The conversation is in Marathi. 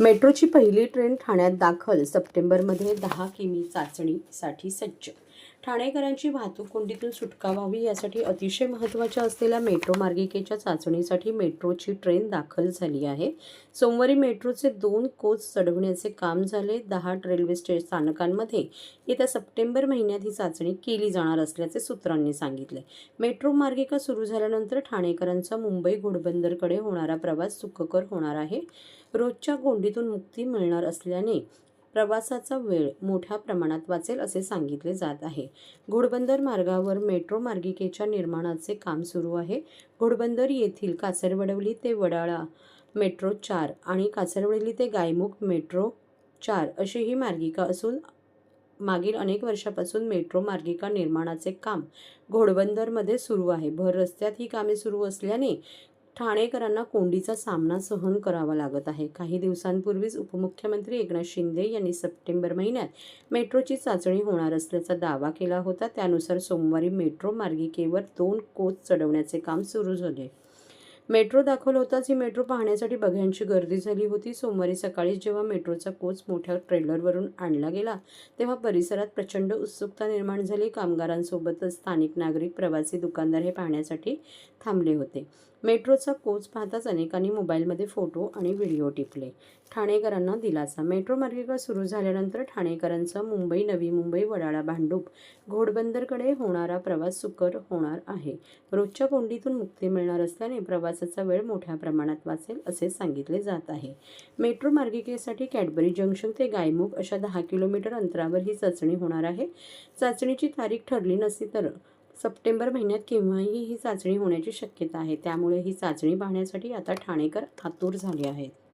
मेट्रोची पहिली ट्रेन ठाण्यात दाखल सप्टेंबरमध्ये दहा किमी चाचणीसाठी सज्ज ठाणेकरांची वाहतूक कोंडीतून सुटका व्हावी यासाठी अतिशय महत्त्वाच्या असलेल्या मेट्रो मार्गिकेच्या चाचणीसाठी मेट्रोची ट्रेन दाखल झाली आहे. सोमवारी मेट्रोचे दोन कोच चढवण्याचे काम झाले. दहा रेल्वे स्टे स्थानकांमध्ये येत्या सप्टेंबर महिन्यात ही चाचणी केली जाणार असल्याचे सूत्रांनी सांगितले. मेट्रो मार्गिका सुरू झाल्यानंतर ठाणेकरांचा मुंबई घोडबंदरकडे होणारा प्रवास सुखकर होणार आहे. रोजच्या कोंडीतून मुक्ती मिळणार असल्याने प्रवासाचा वेळ मोठ्या प्रमाणात वाचेल असे सांगितले जात आहे. घोडबंदर मार्गावर मेट्रो मार्गिकेच्या निर्माणाचे काम सुरू आहे. घोडबंदर येथील कासरवडवली ते वडाळा मेट्रो चार आणि कासरवडली ते गायमुख मेट्रो चार अशी ही मार्गिका असून मागील अनेक वर्षापासून मेट्रो मार्गिका निर्माणाचे काम घोडबंदरमध्ये सुरू आहे. भर रस्त्यात ही कामे सुरू असल्याने ठाणेकरांना कोंडीचा सामना सहन करावा लागत आहे. काही दिवसांपूर्वीच उपमुख्यमंत्री एकनाथ शिंदे यांनी सप्टेंबर महिन्यात मेट्रोची चाचणी होणार असल्याचा दावा केला होता. त्यानुसार सोमवारी मेट्रो मार्गिकेवर दोन कोच चढवण्याचे काम सुरू झाले. मेट्रो दाखल होताच ही मेट्रो पाहण्यासाठी बघ्यांची गर्दी झाली होती. सोमवारी सकाळी जेव्हा मेट्रोचा कोच मोठ्या ट्रेलरवरून आणला गेला तेव्हा परिसरात प्रचंड उत्सुकता निर्माण झाली. कामगारांसोबतच स्थानिक नागरिक प्रवासी दुकानदार हे पाहण्यासाठी थांबले होते. मेट्रोचा कोच पाहताच अनेकांनी मोबाईलमध्ये फोटो आणि व्हिडिओ टिपले. ठाणेकरांना दिलासा. मेट्रो मार्गिका सुरू झाल्यानंतर ठाणेकरांचा मुंबई नवी मुंबई वडाळा भांडूप घोडबंदरकडे होणारा प्रवास सुकर होणार आहे. रोजच्या कोंडीतून मुक्ती मिळणार असल्याने प्रवासाचा वेळ मोठ्या प्रमाणात वाचेल असे सांगितले जात आहे. मेट्रो मार्गिकेसाठी कॅडबरी जंक्शन ते गायमुख अशा दहा किलोमीटर अंतरावर ही चाचणी होणार आहे. चाचणीची तारीख ठरली नसली तर सप्टेंबर महिन्यात केव्हाही ही चाचणी होण्याची शक्यता आहे. त्यामुळे ही चाचणी पाहण्यासाठी आता ठाणेकर आतूर झाले आहेत.